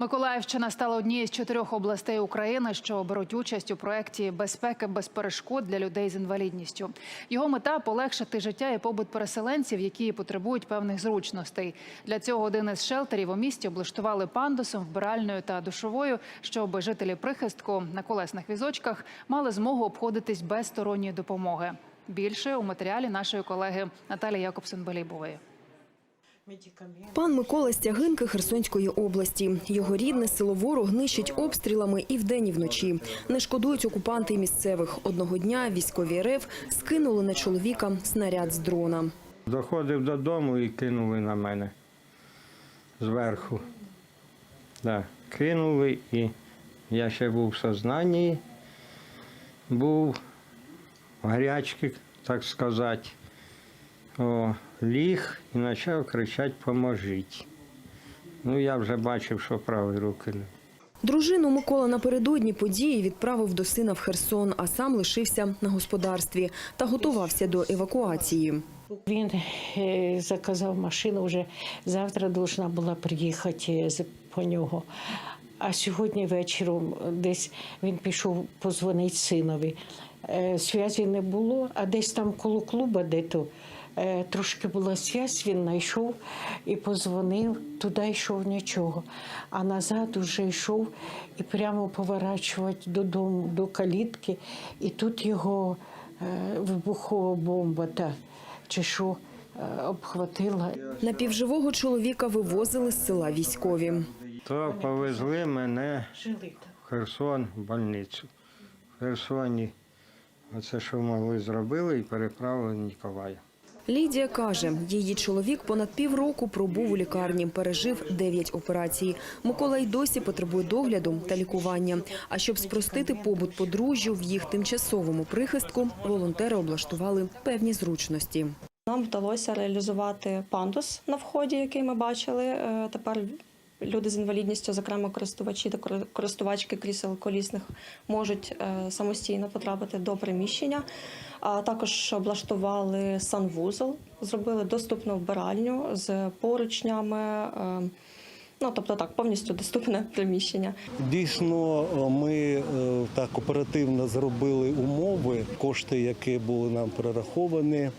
Миколаївщина стала однією з чотирьох областей України, що беруть участь у проєкті безпеки без перешкод для людей з інвалідністю. Його мета полегшити життя і побут переселенців, які потребують певних зручностей. Для цього один із шелтерів у місті облаштували пандусом, вбиральною та душовою, щоб жителі прихистку на колесних візочках мали змогу обходитись без сторонньої допомоги. Більше у матеріалі нашої колеги Наталії Якобсон-Балібової. Пан Микола Стягинки Херсонської області. Його рідне село Ворог нищить обстрілами і вдень, і вночі. Не шкодують окупанти і місцевих. Одного дня військові РФ скинули на чоловіка снаряд з дрона. Доходив додому і кинули на мене зверху. Да, кинули і я ще був в сознанні, був гарячки, так сказати. Ліг і почав кричати Поможіть. Ну, я вже бачив, що правої руки не. Дружину Микола напередодні події відправив до сина в Херсон, а сам лишився на господарстві та готувався до евакуації. Він е, заказав машину, вже завтра повинна була приїхати е, по нього. А сьогодні вечором десь він пішов позвонити синові. Е, Зв'язі не було, а десь там коло клуба, де то е, трошки була зв'язь, він знайшов і позвонив, туди йшов нічого. А назад уже йшов і прямо поворачувати додому, до калітки, і тут його е, вибухова бомба. Та, чи що е, обхватила. Напівживого чоловіка вивозили з села військові. То повезли мене в Херсон, в больницю. В Херсоні оце, що могли, зробили і переправили в Ніколая. Лідія каже, її чоловік понад півроку пробув у лікарні, пережив 9 операцій. Микола й досі потребує догляду та лікування. А щоб спростити побут подружжю в їх тимчасовому прихистку, волонтери облаштували певні зручності. Нам вдалося реалізувати пандус на вході, який ми бачили. Е, Тепер люди з інвалідністю, зокрема користувачі та користувачки крісел колісних, можуть е, самостійно потрапити до приміщення. А також облаштували санвузол, зробили доступну вбиральню з поручнями. Е, Ну, тобто так, повністю доступне приміщення. Дійсно, ми е, так оперативно зробили умови. Кошти, які були нам перераховані, е,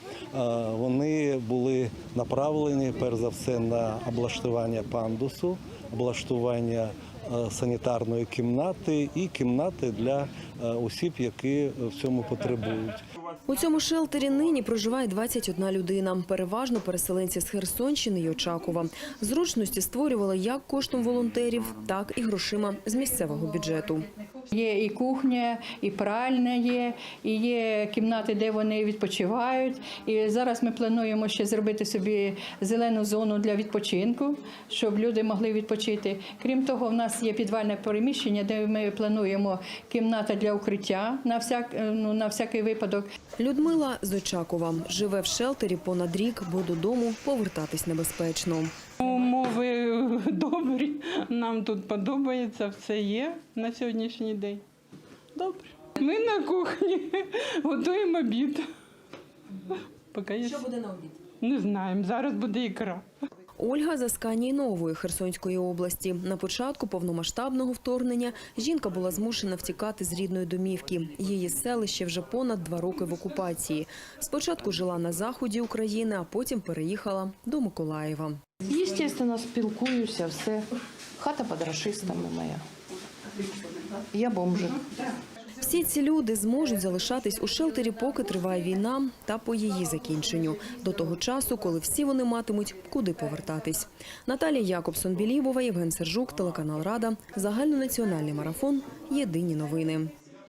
вони були направлені перш за все на облаштування пандусу, облаштування е, санітарної кімнати і кімнати для е, осіб, які в цьому потребують. У цьому шелтері нині проживає 21 людина, переважно переселенці з Херсонщини й Очакова. Зручності створювали як коштом волонтерів, так і грошима з місцевого бюджету. Є і кухня, і пральня є, і є кімнати, де вони відпочивають. І зараз ми плануємо ще зробити собі зелену зону для відпочинку, щоб люди могли відпочити. Крім того, в нас є підвальне переміщення, де ми плануємо кімната для укриття на всяк, ну, на всякий випадок. Людмила з Очакова живе в шелтері понад рік, бо додому повертатись небезпечно. Умови добрі. Нам тут подобається, все є на сьогоднішній день. Добре. Ми на кухні готуємо обід. Поки є. Що буде на обід? Не знаємо. Зараз буде ікра. Ольга з Асканії Нової Херсонської області. На початку повномасштабного вторгнення жінка була змушена втікати з рідної домівки. Її селище вже понад два роки в окупації. Спочатку жила на заході України, а потім переїхала до Миколаєва. Естественно, спілкуюся, все. Хата під моя. Я бомжик. Всі ці люди зможуть залишатись у шелтері, поки триває війна, та по її закінченню. До того часу, коли всі вони матимуть куди повертатись. Наталія Якобсон Білібова, Євген Сержук, телеканал Рада, загальнонаціональний марафон. Єдині новини.